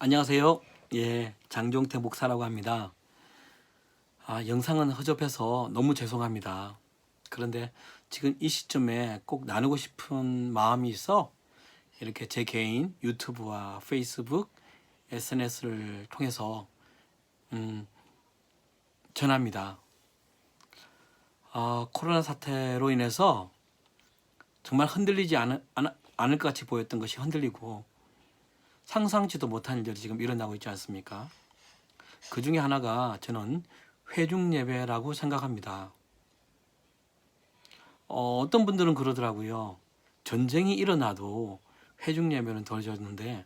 안녕하세요. 예, 장종태 목사라고 합니다. 아, 영상은 허접해서 너무 죄송합니다. 그런데 지금 이 시점에 꼭 나누고 싶은 마음이 있어 이렇게 제 개인 유튜브와 페이스북, SNS를 통해서 음, 전합니다. 아, 코로나 사태로 인해서 정말 흔들리지 않을, 않- 않을 것 같이 보였던 것이 흔들리고 상상치도 못한 일들이 지금 일어나고 있지 않습니까? 그 중에 하나가 저는 회중 예배라고 생각합니다. 어, 어떤 분들은 그러더라고요. 전쟁이 일어나도 회중 예배는 덜 졌는데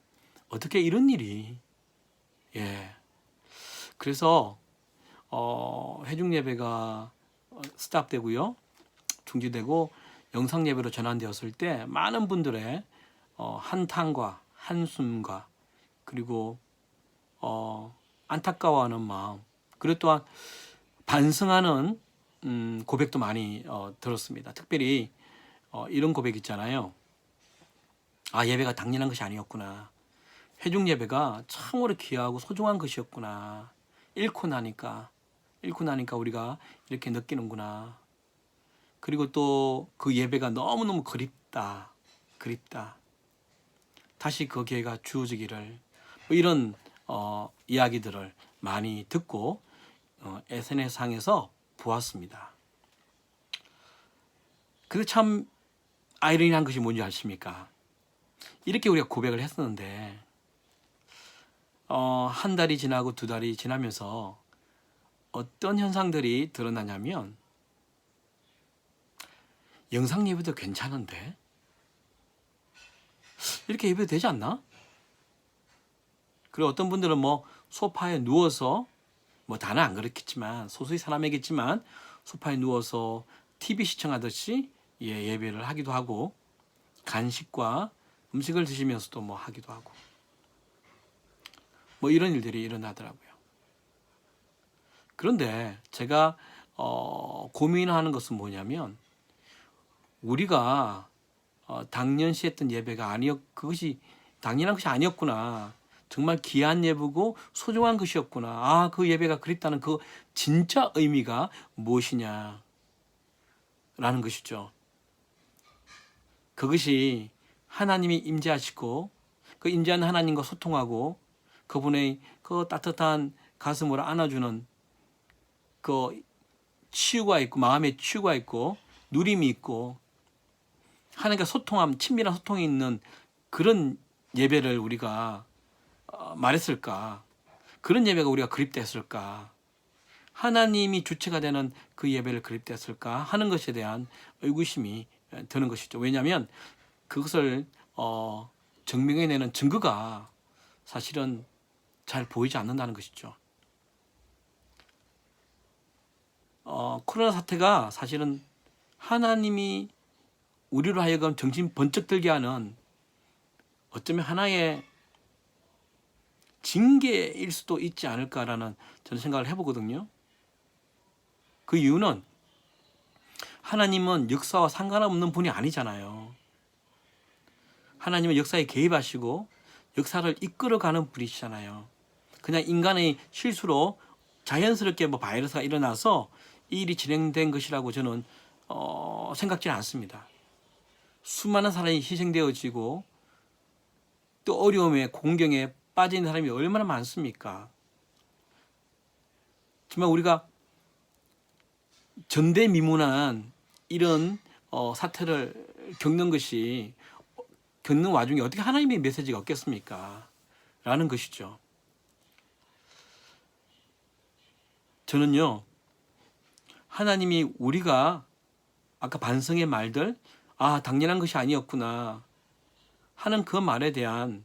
어떻게 이런 일이 예. 그래서 어, 회중 예배가 어, 스탑되고요. 중지되고 영상 예배로 전환되었을 때 많은 분들의 어, 한탄과 한숨과 그리고 어, 안타까워하는 마음 그리고 또한 반성하는 음, 고백도 많이 어, 들었습니다. 특별히 어, 이런 고백 있잖아요. 아 예배가 당연한 것이 아니었구나. 회중 예배가 참으로 귀하고 소중한 것이었구나. 잃고 나니까 잃고 나니까 우리가 이렇게 느끼는구나. 그리고 또 그 예배가 너무너무 그립다. 그립다. 다시 그 기회가 주어지기를 뭐 이런 어, 이야기들을 많이 듣고 어, SNS 상에서 보았습니다. 근데 참 아이러니한 것이 뭔지 아십니까? 이렇게 우리가 고백을 했었는데 어, 한 달이 지나고 두 달이 지나면서 어떤 현상들이 드러나냐면 영상 예배도 괜찮은데 이렇게 예배도 되지 않나? 그리고 어떤 분들은 뭐 소파에 누워서 뭐 다는 안 그렇겠지만 소수의 사람이겠지만 소파에 누워서 TV 시청하듯이 예, 예배를 하기도 하고 간식과 음식을 드시면서도 뭐 하기도 하고 뭐 이런 일들이 일어나더라고요. 그런데 제가 어, 고민하는 것은 뭐냐면 우리가 어, 당연시 했던 예배가 아니었 그것이 당연한 것이 아니었구나. 정말 귀한 예배고 소중한 것이었구나. 아, 그 예배가 그립다는 그 진짜 의미가 무엇이냐. 라는 것이죠. 그것이 하나님이 임재하시고 그 임재한 하나님과 소통하고 그분의 그 따뜻한 가슴으로 안아주는 그 치유가 있고 마음의 치유가 있고 누림이 있고 하나님과 소통함 친밀한 소통이 있는 그런 예배를 우리가 어, 말했을까? 그런 예배가 우리가 그립됐을까? 하나님이 주체가 되는 그 예배를 그립됐을까? 하는 것에 대한 의구심이 드는 것이죠. 왜냐하면 그것을 어, 증명해내는 증거가 사실은 잘 보이지 않는다는 것이죠. 어, 코로나 사태가 사실은 하나님이 우리로 하여금 정신 번쩍 들게 하는 어쩌면 하나의 징계일 수도 있지 않을까라는 저는 생각을 해보거든요. 그 이유는 하나님은 역사와 상관없는 분이 아니잖아요. 하나님은 역사에 개입하시고 역사를 이끌어가는 분이시잖아요. 그냥 인간의 실수로 자연스럽게 뭐 바이러스가 일어나서 이 일이 진행된 것이라고 저는 어, 생각지는 않습니다. 수많은 사람이 희생되어지고 또 어려움에 공경에 빠진 사람이 얼마나 많습니까? 정말 우리가 전대미문한 이런 어, 사태를 겪는 것이 겪는 와중에 어떻게 하나님의 메시지가 없겠습니까? 라는 것이죠. 저는요, 하나님이 우리가 아까 반성의 말들, 아, 당연한 것이 아니었구나 하는 그 말에 대한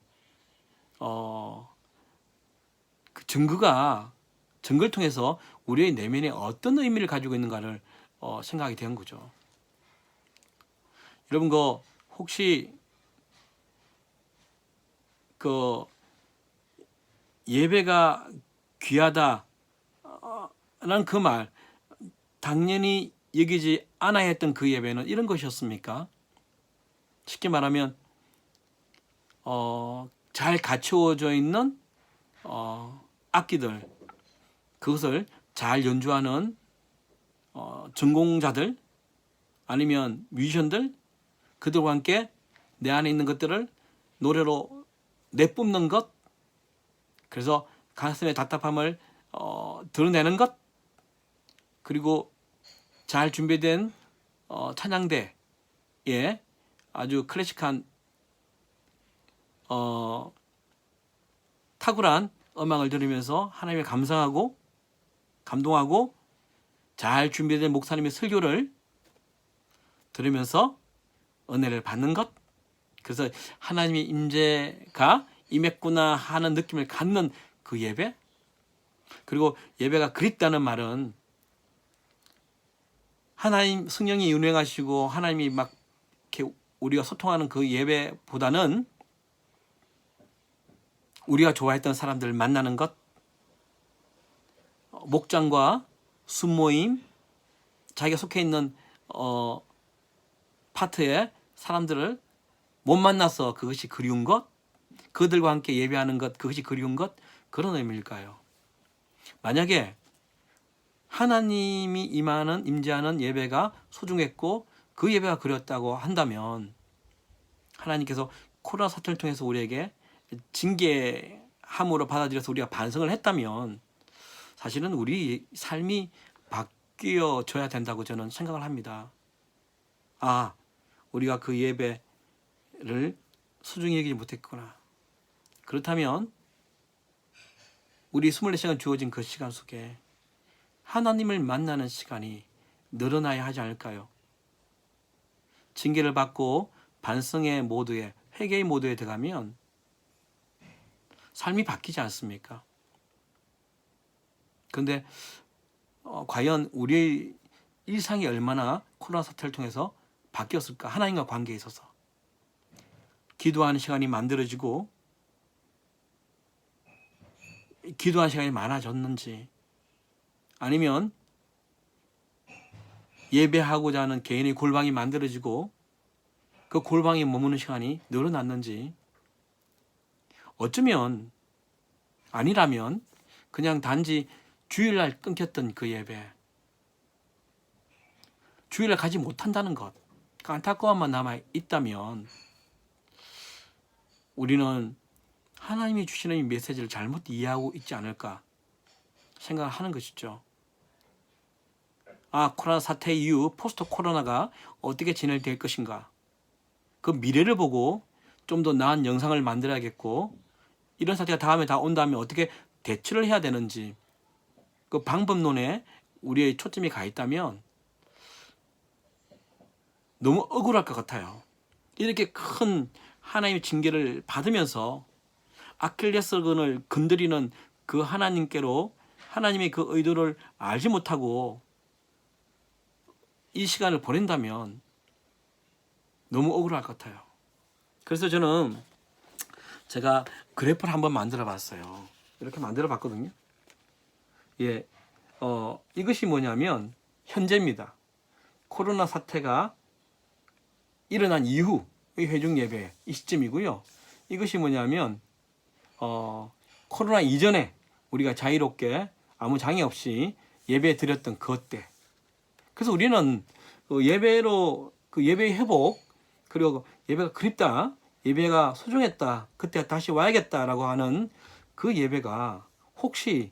어, 그 증거가 증거를 통해서 우리의 내면에 어떤 의미를 가지고 있는가를 어, 생각이 된 거죠. 여러분 그 혹시 그 예배가 귀하다 라는 그 말 당연히 여기지 않아야 했던 그 예배는 이런 것이었습니까? 쉽게 말하면 어, 잘 갖추어져 있는 어, 악기들 그것을 잘 연주하는 어, 전공자들 아니면 뮤지션들 그들과 함께 내 안에 있는 것들을 노래로 내뿜는 것 그래서 가슴의 답답함을 어, 드러내는 것 그리고 잘 준비된 어, 찬양대에 아주 클래식한 어, 탁월한 음악을 들으면서 하나님을 감상하고 감동하고 잘 준비된 목사님의 설교를 들으면서 은혜를 받는 것. 그래서 하나님의 임재가 임했구나 하는 느낌을 갖는 그 예배. 그리고 예배가 그립다는 말은 하나님 성령이 운행하시고 하나님이 막 이렇게 우리가 소통하는 그 예배보다는 우리가 좋아했던 사람들을 만나는 것 어, 목장과 순모임 자기가 속해 있는 어, 파트의 사람들을 못 만나서 그것이 그리운 것 그들과 함께 예배하는 것 그것이 그리운 것 그런 의미일까요? 만약에 하나님이 임하는 임재하는 예배가 소중했고 그 예배가 그렸다고 한다면 하나님께서 코로나 사태를 통해서 우리에게 징계함으로 받아들여서 우리가 반성을 했다면 사실은 우리 삶이 바뀌어져야 된다고 저는 생각을 합니다. 아, 우리가 그 예배를 소중히 여기지 못했구나. 그렇다면 우리 24시간 주어진 그 시간 속에 하나님을 만나는 시간이 늘어나야 하지 않을까요? 징계를 받고 반성의 모드에 회개의 모드에 들어가면 삶이 바뀌지 않습니까? 그런데 어, 과연 우리의 일상이 얼마나 코로나 사태를 통해서 바뀌었을까? 하나님과 관계에 있어서 기도하는 시간이 만들어지고 기도하는 시간이 많아졌는지 아니면 예배하고자 하는 개인의 골방이 만들어지고 그 골방에 머무는 시간이 늘어났는지 어쩌면 아니라면 그냥 단지 주일날 끊겼던 그 예배 주일날 가지 못한다는 것, 그 안타까움만 남아 있다면 우리는 하나님이 주시는 이 메시지를 잘못 이해하고 있지 않을까 생각을 하는 것이죠. 아, 코로나 사태 이후 포스트 코로나가 어떻게 진행될 것인가. 그 미래를 보고 좀 더 나은 영상을 만들어야겠고, 이런 사태가 다음에 다 온다면 어떻게 대처를 해야 되는지, 그 방법론에 우리의 초점이 가 있다면 너무 억울할 것 같아요. 이렇게 큰 하나님의 징계를 받으면서 아킬레스건을 건드리는 그 하나님께로 하나님의 그 의도를 알지 못하고 이 시간을 보낸다면 너무 억울할 것 같아요. 그래서 저는 제가 그래프를 한번 만들어 봤어요. 이렇게 만들어 봤거든요. 예, 어, 이것이 뭐냐면 현재입니다. 코로나 사태가 일어난 이후 의 회중 예배 이 시점이고요. 이것이 뭐냐면 어, 코로나 이전에 우리가 자유롭게 아무 장애 없이 예배 드렸던 그때. 그래서 우리는 그 예배로 그 예배 회복 그리고 예배가 그립다, 예배가 소중했다, 그때 다시 와야겠다라고 하는 그 예배가 혹시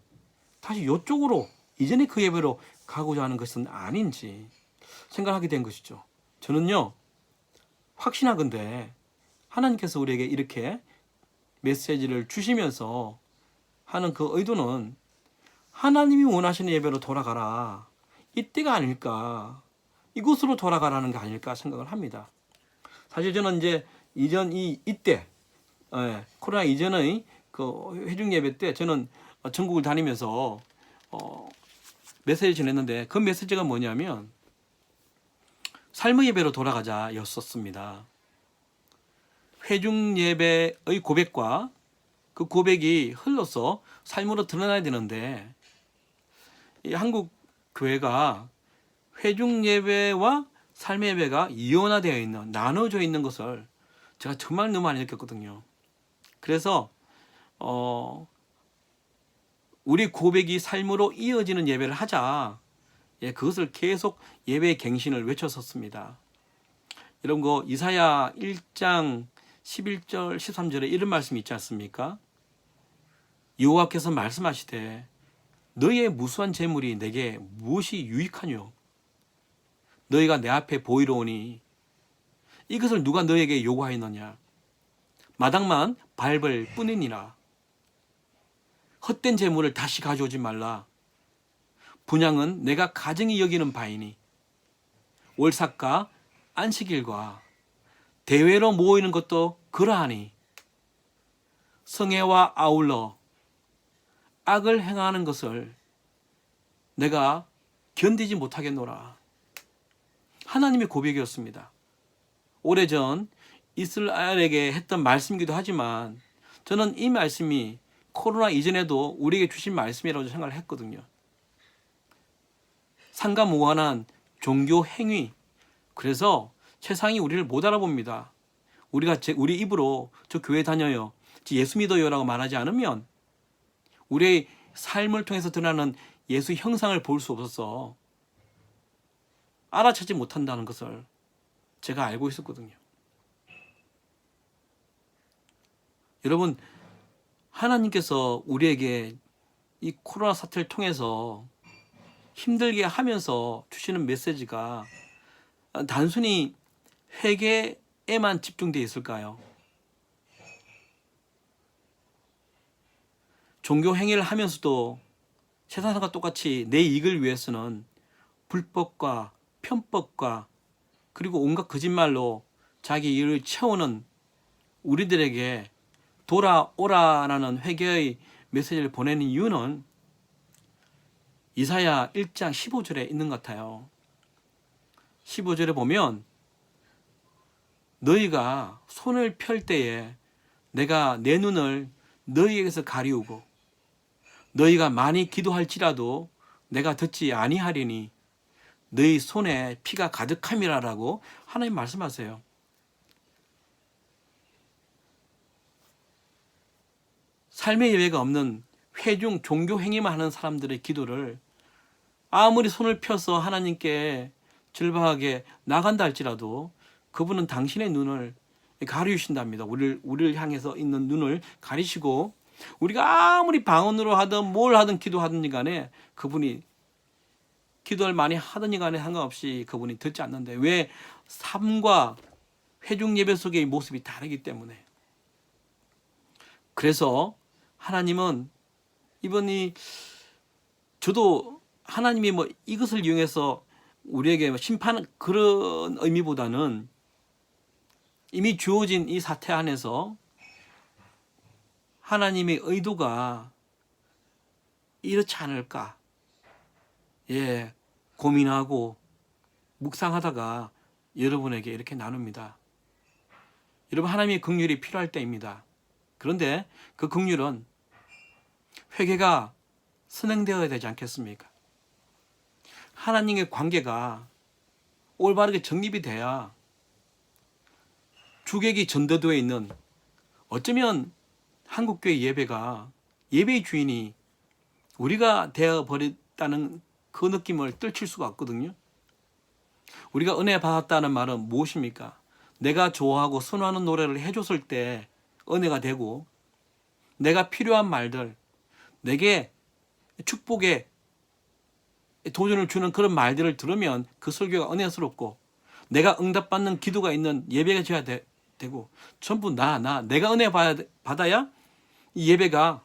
다시 요쪽으로 이전에 그 예배로 가고자 하는 것은 아닌지 생각하게 된 것이죠. 저는요 확신하건대 하나님께서 우리에게 이렇게 메시지를 주시면서 하는 그 의도는 하나님이 원하시는 예배로 돌아가라. 이때가 아닐까. 이곳으로 돌아가라는 게 아닐까 생각을 합니다. 사실 저는 이제 이전 이 이때 예, 코로나 이전의 그 회중 예배 때 저는 전국을 다니면서 어, 메시지 전했는데 그 메시지가 뭐냐면 삶의 예배로 돌아가자였었습니다. 회중 예배의 고백과 그 고백이 흘러서 삶으로 드러나야 되는데 이 한국 교회가 회중 예배와 삶의 예배가 이원화되어 있는 나눠져 있는 것을 제가 정말 너무 많이 느꼈거든요. 그래서 어 우리 고백이 삶으로 이어지는 예배를 하자. 예, 그것을 계속 예배의 갱신을 외쳤었습니다. 여러분 그 이사야 1장 11절 13절에 이런 말씀이 있지 않습니까? 여호와께서 말씀하시되 너희의 무수한 재물이 내게 무엇이 유익하뇨? 너희가 내 앞에 보이러 오니 이것을 누가 너에게 요구하였느냐? 마당만 밟을 뿐이니라. 헛된 재물을 다시 가져오지 말라. 분양은 내가 가정이 여기는 바이니 월삭과 안식일과 대회로 모이는 것도 그러하니 성애와 아울러 악을 행하는 것을 내가 견디지 못하겠노라. 하나님의 고백이었습니다. 오래전 이스라엘에게 했던 말씀이기도 하지만 저는 이 말씀이 코로나 이전에도 우리에게 주신 말씀이라고 생각을 했거든요. 상가무관한 종교 행위. 그래서 세상이 우리를 못 알아봅니다. 우리가 제, 우리 입으로 저 교회 다녀요. 저 예수 믿어요라고 말하지 않으면 우리의 삶을 통해서 드러나는 예수 형상을 볼 수 없어서 알아차지 못한다는 것을 제가 알고 있었거든요. 여러분, 하나님께서 우리에게 이 코로나 사태를 통해서 힘들게 하면서 주시는 메시지가 단순히 회개에만 집중되어 있을까요? 종교 행위를 하면서도 세상 사람과 똑같이 내 이익을 위해서는 불법과 편법과 그리고 온갖 거짓말로 자기 일을 채우는 우리들에게 돌아오라라는 회개의 메시지를 보내는 이유는 이사야 1장 15절에 있는 것 같아요. 15절에 보면 너희가 손을 펼 때에 내가 내 눈을 너희에게서 가리우고 너희가 많이 기도할지라도 내가 듣지 아니하리니 너희 손에 피가 가득함이라라고 하나님 말씀하세요. 삶의 예외가 없는 회중 종교 행위만 하는 사람들의 기도를 아무리 손을 펴서 하나님께 절박하게 나간다 할지라도 그분은 당신의 눈을 가리우신답니다. 우리를 우리를 향해서 있는 눈을 가리시고 우리가 아무리 방언으로 하든 뭘 하든 기도하든지 간에 그분이 기도를 많이 하든지 간에 상관없이 그분이 듣지 않는데 왜 삶과 회중 예배 속의 모습이 다르기 때문에. 그래서 하나님은 이번이 저도 하나님이 뭐 이것을 이용해서 우리에게 뭐 심판 그런 의미보다는 이미 주어진 이 사태 안에서 하나님의 의도가 이렇지 않을까? 예, 고민하고 묵상하다가 여러분에게 이렇게 나눕니다. 여러분 하나님의 긍휼이 필요할 때입니다. 그런데 그 긍휼은 회개가 선행되어야 되지 않겠습니까? 하나님의 관계가 올바르게 정립이 돼야 주객이 전도되어 있는 어쩌면 한국교회 예배가 예배의 주인이 우리가 되어 버렸다는 그 느낌을 떨칠 수가 없거든요. 우리가 은혜 받았다는 말은 무엇입니까? 내가 좋아하고 선호하는 노래를 해줬을 때 은혜가 되고 내가 필요한 말들 내게 축복의 도전을 주는 그런 말들을 들으면 그 설교가 은혜스럽고 내가 응답받는 기도가 있는 예배가 되어야 되, 고 전부 나, 나, 내가 은혜 받아야 이 예배가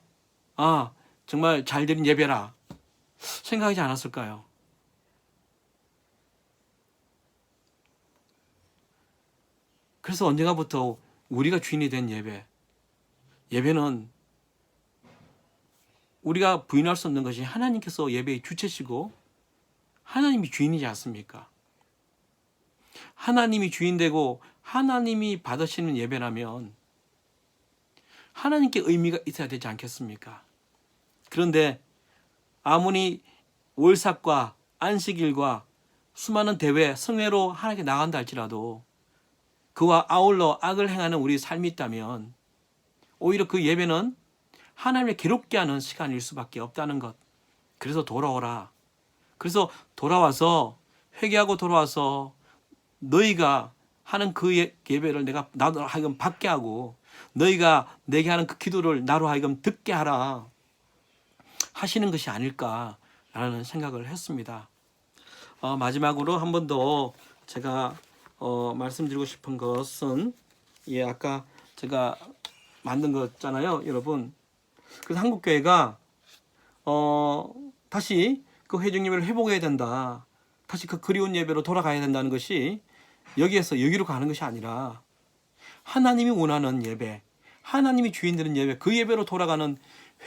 아 정말 잘 드린 예배라 생각하지 않았을까요? 그래서 언젠가부터 우리가 주인이 된 예배 예배는 우리가 부인할 수 없는 것이 하나님께서 예배의 주체시고 하나님이 주인이지 않습니까? 하나님이 주인되고 하나님이 받으시는 예배라면 하나님께 의미가 있어야 되지 않겠습니까? 그런데 아무리 월삭과 안식일과 수많은 대회, 성회로 하나님께 나간다 할지라도 그와 아울러 악을 행하는 우리 삶이 있다면 오히려 그 예배는 하나님을 괴롭게 하는 시간일 수밖에 없다는 것. 그래서 돌아오라. 그래서 돌아와서 회개하고 돌아와서 너희가 하는 그 예- 예배를 내가 나도 하여금 받게 하고 너희가 내게 하는 그 기도를 나로 하여금 듣게 하라 하시는 것이 아닐까라는 생각을 했습니다. 어, 마지막으로 한 번 더 제가 어, 말씀드리고 싶은 것은 예 아까 제가 만든 거잖아요, 여러분. 그래서 한국 교회가 어, 다시 그 회중 예배를 회복해야 된다. 다시 그 그리운 예배로 돌아가야 된다는 것이 여기에서 여기로 가는 것이 아니라 하나님이 원하는 예배, 하나님이 주인 되는 예배, 그 예배로 돌아가는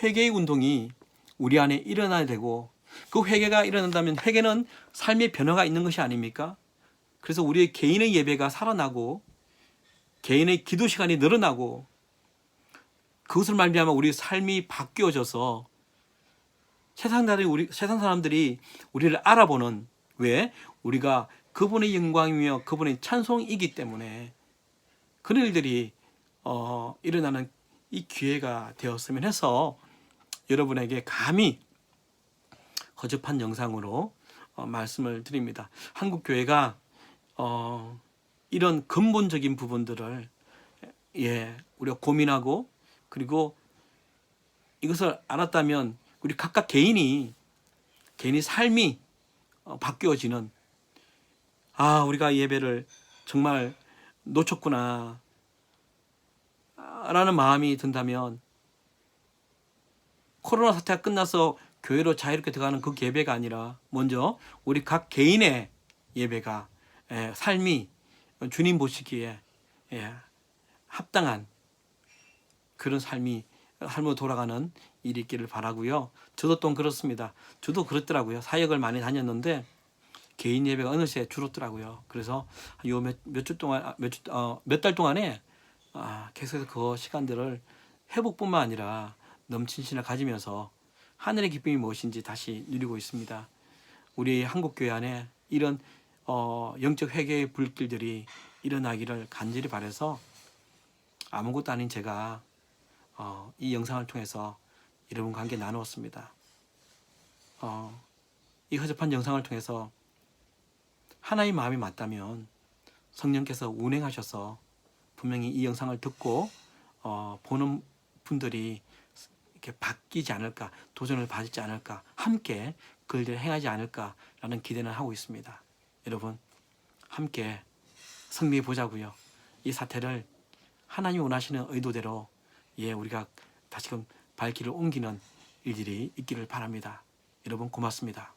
회개의 운동이 우리 안에 일어나야 되고 그 회개가 일어난다면 회개는 삶의 변화가 있는 것이 아닙니까? 그래서 우리의 개인의 예배가 살아나고 개인의 기도 시간이 늘어나고 그것을 말미암아 우리 삶이 바뀌어져서 세상 사람들이 우리 세상 사람들이 우리를 알아보는 왜 우리가 그분의 영광이며 그분의 찬송이기 때문에 그런 일들이 어, 일어나는 이 기회가 되었으면 해서 여러분에게 감히 거듭한 영상으로 어, 말씀을 드립니다. 한국 교회가 어, 이런 근본적인 부분들을 예 우리가 고민하고 그리고 이것을 알았다면 우리 각각 개인이 개인의 삶이 어, 바뀌어지는 아 우리가 예배를 정말 놓쳤구나 아, 라는 마음이 든다면 코로나 사태가 끝나서 교회로 자유롭게 들어가는 그 예배가 아니라 먼저 우리 각 개인의 예배가 예, 삶이 주님 보시기에 예, 합당한 그런 삶이 삶으로 돌아가는 일이 있기를 바라고요. 저도 또 그렇습니다. 저도 그렇더라고요. 사역을 많이 다녔는데 개인 예배가 어느새 줄었더라고요. 그래서 요 몇 주 동안 몇몇 달 동안에 아, 계속해서 그 시간들을 회복뿐만 아니라 넘친 신을 가지면서 하늘의 기쁨이 무엇인지 다시 누리고 있습니다. 우리 한국 교회 안에 이런 어, 영적 회개의 불길들이 일어나기를 간절히 바래서 아무것도 아닌 제가 어, 이 영상을 통해서 여러분과 함께 나누었습니다. 어, 이 허접한 영상을 통해서 하나의 마음이 맞다면 성령께서 운행하셔서 분명히 이 영상을 듣고 어, 보는 분들이 이렇게 바뀌지 않을까 도전을 받지 않을까 함께 그 일을 행하지 않을까라는 기대는 하고 있습니다. 여러분 함께 승리해 보자고요. 이 사태를 하나님이 원하시는 의도대로 예 우리가 다시금 발길을 옮기는 일들이 있기를 바랍니다. 여러분 고맙습니다.